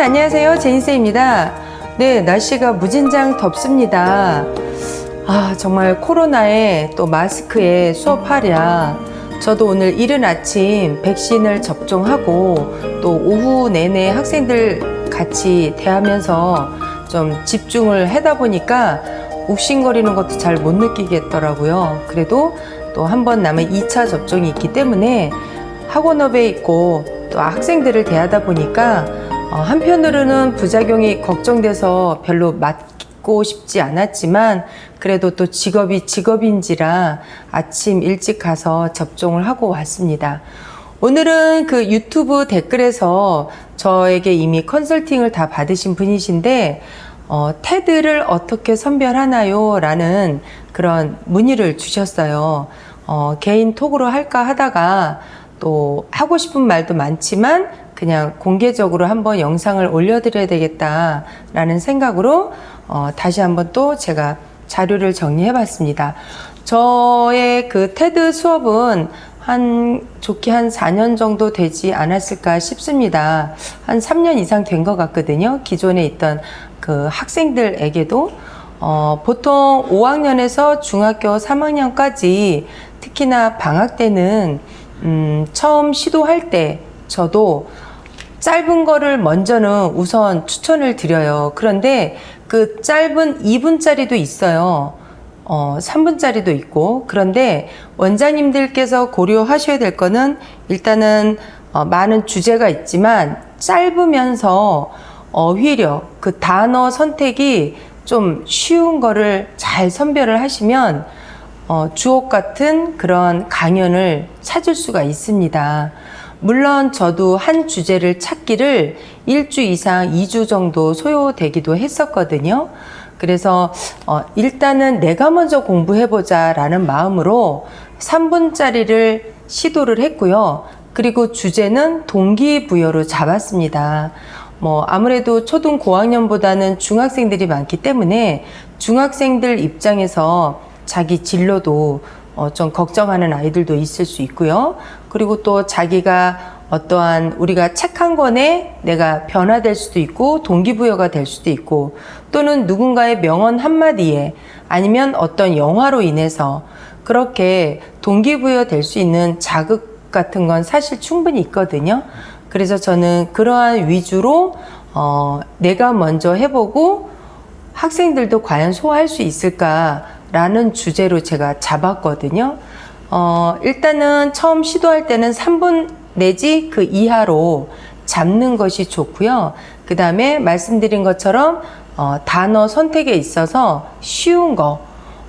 안녕하세요. 제인쌤입니다. 네, 날씨가 무진장 덥습니다. 아, 정말 코로나에 또 마스크에 수업하랴. 저도 오늘 이른 아침 백신을 접종하고 또 오후 내내 학생들 같이 대하면서 좀 집중을 하다 보니까 욱신거리는 것도 잘 못 느끼겠더라고요. 그래도 또 한 번 남은 2차 접종이 있기 때문에 학원업에 있고 또 학생들을 대하다 보니까 어, 한편으로는 부작용이 걱정돼서 별로 맞고 싶지 않았지만 그래도 또 직업이 직업인지라 아침 일찍 가서 접종을 하고 왔습니다. 오늘은 그 유튜브 댓글에서 저에게 이미 컨설팅을 다 받으신 분이신데 어, 테드를 어떻게 선별하나요? 라는 그런 문의를 주셨어요. 어, 개인 톡으로 할까 하다가 또 하고 싶은 말도 많지만 그냥 공개적으로 한번 영상을 올려드려야 되겠다라는 생각으로 어, 다시 한번 또 제가 자료를 정리해 봤습니다. 저의 그 테드 수업은 한 좋게 한 4년 정도 되지 않았을까 싶습니다. 한 3년 이상 된 것 같거든요. 기존에 있던 그 학생들에게도 어, 보통 5학년에서 중학교 3학년까지 특히나 방학 때는 음, 처음 시도할 때 저도 짧은 거를 먼저는 우선 추천을 드려요. 그런데 그 짧은 2분짜리도 있어요. 어, 3분짜리도 있고. 그런데 원장님들께서 고려하셔야 될 거는 일단은 어, 많은 주제가 있지만 짧으면서 어휘력, 그 단어 선택이 좀 쉬운 거를 잘 선별을 하시면 어, 주옥 같은 그런 강연을 찾을 수가 있습니다. 물론 저도 한 주제를 찾기를 일주 이상, 2주 정도 소요되기도 했었거든요. 그래서 어, 일단은 내가 먼저 공부해보자 라는 마음으로 3분짜리를 시도를 했고요. 그리고 주제는 동기부여로 잡았습니다. 뭐 아무래도 초등 고학년보다는 중학생들이 많기 때문에 중학생들 입장에서 자기 진로도 어, 좀 걱정하는 아이들도 있을 수 있고요. 그리고 또 자기가 어떠한 우리가 책 한 권에 내가 변화될 수도 있고 동기부여가 될 수도 있고 또는 누군가의 명언 한마디에 아니면 어떤 영화로 인해서 그렇게 동기부여 될 수 있는 자극 같은 건 사실 충분히 있거든요. 그래서 저는 그러한 위주로 어, 내가 먼저 해보고 학생들도 과연 소화할 수 있을까 라는 주제로 제가 잡았거든요. 어, 일단은 처음 시도할 때는 3분 내지 그 이하로 잡는 것이 좋고요. 그 다음에 말씀드린 것처럼 어, 단어 선택에 있어서 쉬운 거,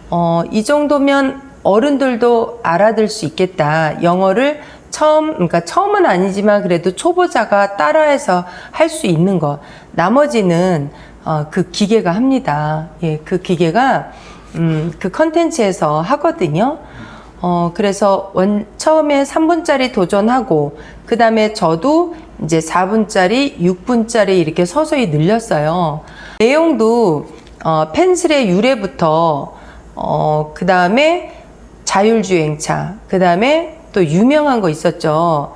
어, 이 정도면 어른들도 알아들 수 있겠다. 영어를 처음, 그러니까 처음은 아니지만 그래도 초보자가 따라해서 할 수 있는 것. 나머지는 어, 그 기계가 합니다. 예, 그 기계가 음, 그 컨텐츠에서 하거든요. 어, 그래서 원, 처음에 3분짜리 도전하고, 그 다음에 저도 이제 4분짜리, 6분짜리 이렇게 서서히 늘렸어요. 내용도, 어, 펜슬의 유래부터, 어, 그 다음에 자율주행차, 그 다음에 또 유명한 거 있었죠.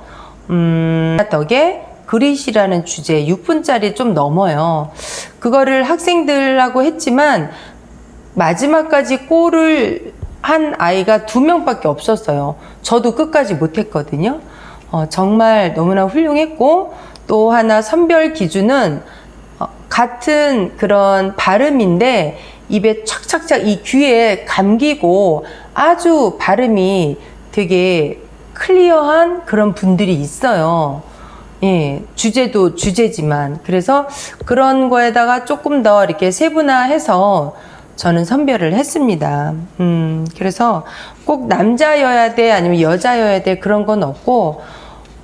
음, 덕에 그릿이라는 주제 6분짜리 좀 넘어요. 그거를 학생들하고 했지만 마지막까지 골을 한 아이가 두 명밖에 없었어요. 저도 끝까지 못했거든요. 어, 정말 너무나 훌륭했고 또 하나 선별 기준은 어, 같은 그런 발음인데 입에 착착착 이 귀에 감기고 아주 발음이 되게 클리어한 그런 분들이 있어요. 예, 주제도 주제지만. 그래서 그런 거에다가 조금 더 이렇게 세분화해서 저는 선별을 했습니다. 음, 그래서 꼭 남자여야 돼, 아니면 여자여야 돼, 그런 건 없고,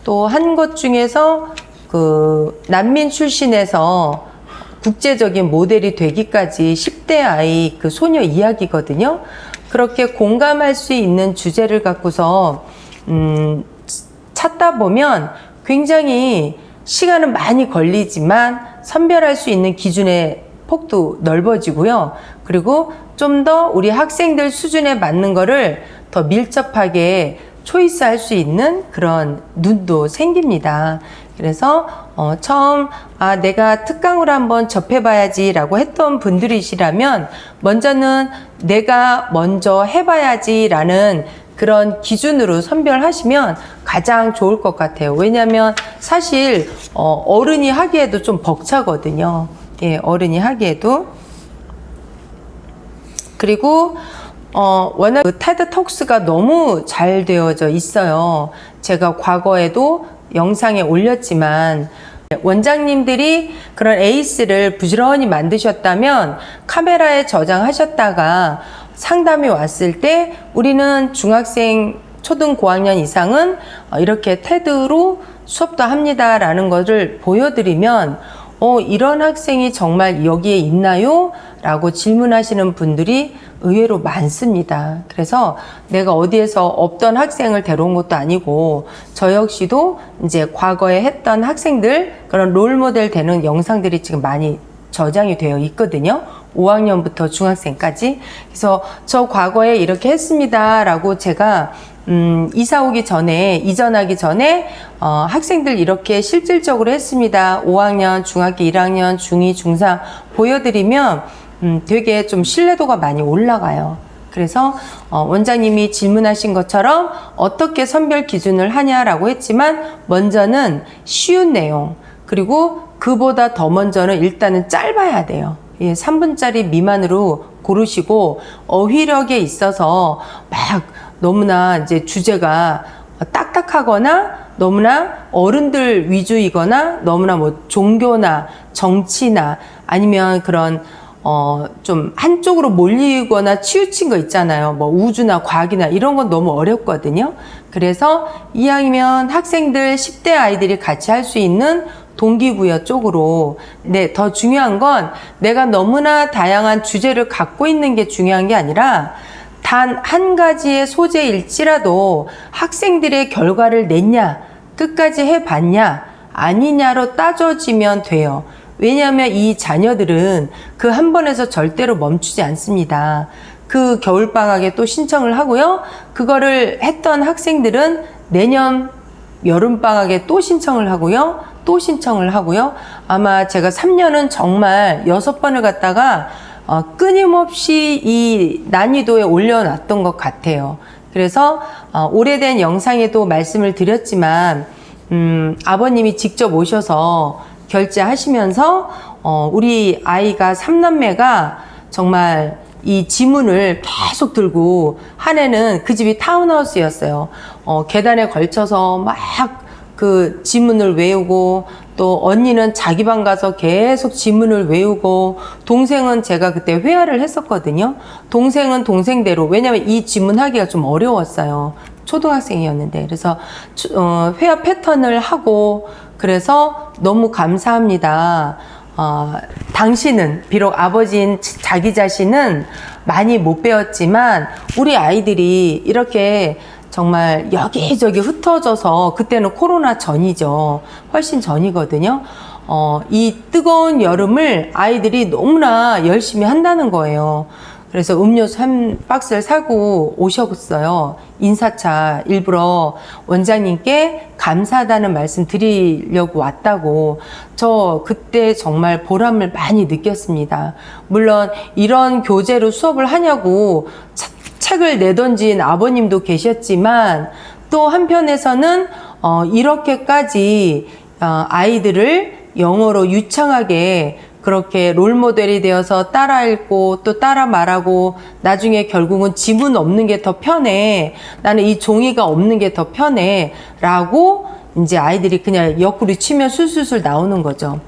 또 한 것 중에서 그 난민 출신에서 국제적인 모델이 되기까지 10대 아이 그 소녀 이야기거든요. 그렇게 공감할 수 있는 주제를 갖고서, 음, 찾다 보면 굉장히 시간은 많이 걸리지만 선별할 수 있는 기준의 폭도 넓어지고요. 그리고 좀 더 우리 학생들 수준에 맞는 거를 더 밀접하게 초이스 할 수 있는 그런 눈도 생깁니다. 그래서 어, 처음 아 내가 특강으로 한번 접해봐야지라고 했던 분들이시라면 먼저는 내가 먼저 해봐야지라는 그런 기준으로 선별하시면 가장 좋을 것 같아요. 왜냐하면 사실 어, 어른이 하기에도 좀 벅차거든요. 예, 어른이 하기에도 그리고 어, 워낙 그 테드 톡스가 너무 잘 되어져 있어요. 제가 과거에도 영상에 올렸지만 원장님들이 그런 에이스를 부지런히 만드셨다면 카메라에 저장하셨다가 상담이 왔을 때 우리는 중학생 초등 고학년 이상은 어, 이렇게 테드로 수업도 합니다라는 것을 보여드리면 어, 이런 학생이 정말 여기에 있나요? 라고 질문하시는 분들이 의외로 많습니다. 그래서 내가 어디에서 없던 학생을 데려온 것도 아니고 저 역시도 이제 과거에 했던 학생들 그런 롤 모델 되는 영상들이 지금 많이 저장이 되어 있거든요. 5학년부터 중학생까지. 그래서 저 과거에 이렇게 했습니다라고 제가 음, 이사 오기 전에, 이전하기 전에, 어, 학생들 이렇게 실질적으로 했습니다. 5학년, 중학교 1학년, 중2, 중3 보여드리면, 음, 되게 좀 신뢰도가 많이 올라가요. 그래서, 어, 원장님이 질문하신 것처럼 어떻게 선별 기준을 하냐라고 했지만, 먼저는 쉬운 내용, 그리고 그보다 더 먼저는 일단은 짧아야 돼요. 예, 3분짜리 미만으로 고르시고, 어휘력에 있어서 막, 너무나 이제 주제가 딱딱하거나 너무나 어른들 위주이거나 너무나 뭐 종교나 정치나 아니면 그런 어 좀 한쪽으로 몰리거나 치우친 거 있잖아요. 뭐 우주나 과학이나 이런 건 너무 어렵거든요. 그래서 이왕이면 학생들 10대 아이들이 같이 할 수 있는 동기부여 쪽으로 네, 더 중요한 건 내가 너무나 다양한 주제를 갖고 있는 게 중요한 게 아니라 단 한 가지의 소재일지라도 학생들의 결과를 냈냐, 끝까지 해봤냐, 아니냐로 따져지면 돼요. 왜냐하면 이 자녀들은 그 한 번에서 절대로 멈추지 않습니다. 그 겨울방학에 또 신청을 하고요. 그거를 했던 학생들은 내년 여름방학에 또 신청을 하고요. 또 신청을 하고요. 아마 제가 3년은 정말 여섯 번을 갔다가 어, 끊임없이 이 난이도에 올려놨던 것 같아요. 그래서 어, 오래된 영상에도 말씀을 드렸지만 음, 아버님이 직접 오셔서 결제하시면서 어, 우리 아이가 삼남매가 정말 이 지문을 계속 들고 한 해는 그 집이 타운하우스였어요. 어, 계단에 걸쳐서 막 그 지문을 외우고 또 언니는 자기 방 가서 계속 지문을 외우고 동생은 제가 그때 회화를 했었거든요. 동생은 동생대로 왜냐면 이 지문 하기가 좀 어려웠어요. 초등학생이었는데 그래서 추- 어, 회화 패턴을 하고 그래서 너무 감사합니다. 어, 당신은 비록 아버지인 자기 자신은 많이 못 배웠지만 우리 아이들이 이렇게 정말 여기저기 흩어져서 그때는 코로나 전이죠. 훨씬 전이거든요. 어, 이 뜨거운 여름을 아이들이 너무나 열심히 한다는 거예요. 그래서 음료수 한 박스를 사고 오셨어요. 인사차 일부러 원장님께 감사하다는 말씀 드리려고 왔다고. 저 그때 정말 보람을 많이 느꼈습니다. 물론 이런 교재로 수업을 하냐고 차- 책을 내던진 아버님도 계셨지만 또 한편에서는 어, 이렇게까지 어, 아이들을 영어로 유창하게 그렇게 롤 모델이 되어서 따라 읽고 또 따라 말하고 나중에 결국은 지문 없는 게 더 편해. 나는 이 종이가 없는 게 더 편해. 라고 이제 아이들이 그냥 옆구리 치면 술술술 나오는 거죠.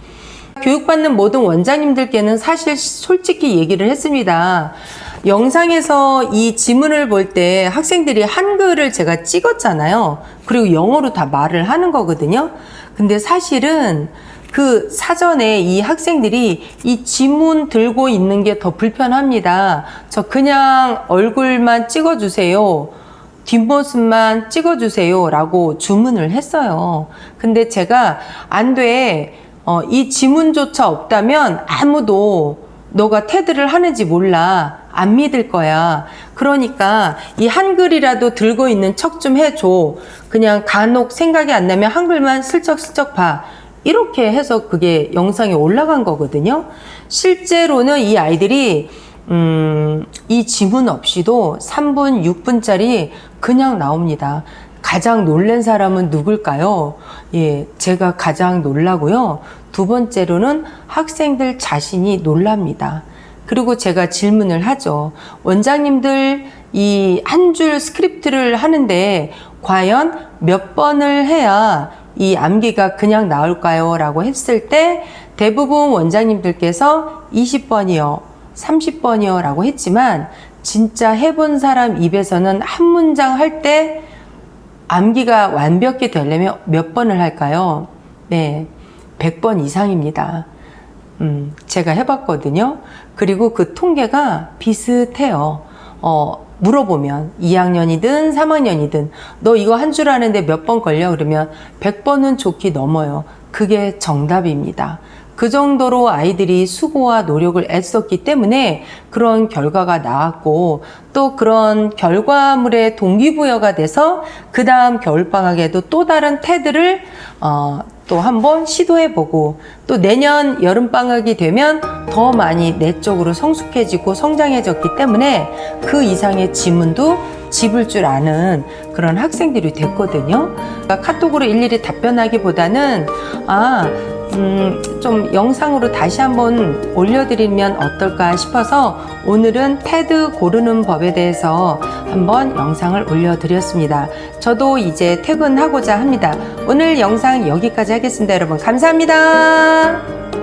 교육받는 모든 원장님들께는 사실 솔직히 얘기를 했습니다. 영상에서 이 지문을 볼 때 학생들이 한글을 제가 찍었잖아요. 그리고 영어로 다 말을 하는 거거든요. 근데 사실은 그 사전에 이 학생들이 이 지문 들고 있는 게 더 불편합니다. 저 그냥 얼굴만 찍어주세요. 뒷모습만 찍어주세요. 라고 주문을 했어요. 근데 제가 안 돼. 어, 이 지문조차 없다면 아무도 너가 테드를 하는지 몰라. 안 믿을 거야. 그러니까 이 한글이라도 들고 있는 척 좀 해줘. 그냥 간혹 생각이 안 나면 한글만 슬쩍슬쩍 봐. 이렇게 해서 그게 영상에 올라간 거거든요. 실제로는 이 아이들이 음, 이 지문 없이도 3분, 6분짜리 그냥 나옵니다. 가장 놀란 사람은 누굴까요? 예, 제가 가장 놀라고요. 두 번째로는 학생들 자신이 놀랍니다. 그리고 제가 질문을 하죠. 원장님들 이 한 줄 스크립트를 하는데 과연 몇 번을 해야 이 암기가 그냥 나올까요? 라고 했을 때 대부분 원장님들께서 20번이요, 30번이요 라고 했지만 진짜 해본 사람 입에서는 한 문장 할 때 암기가 완벽히 되려면 몇 번을 할까요? 네, 100번 이상입니다. 음, 제가 해봤거든요. 그리고 그 통계가 비슷해요. 어, 물어보면 2학년이든 3학년이든 너 이거 한 줄 아는데 몇 번 걸려? 그러면 100번은 좋게 넘어요. 그게 정답입니다. 그 정도로 아이들이 수고와 노력을 애썼기 때문에 그런 결과가 나왔고 또 그런 결과물의 동기부여가 돼서 그 다음 겨울방학에도 또 다른 테드를 어, 또 한번 시도해보고 또 내년 여름방학이 되면 더 많이 내적으로 성숙해지고 성장해졌기 때문에 그 이상의 지문도 집을 줄 아는 그런 학생들이 됐거든요. 그러니까 카톡으로 일일이 답변하기보다는 아, 음, 좀 영상으로 다시 한번 올려드리면 어떨까 싶어서 오늘은 테드 고르는 법에 대해서 한번 영상을 올려드렸습니다. 저도 이제 퇴근하고자 합니다. 오늘 영상 여기까지 하겠습니다. 여러분, 감사합니다.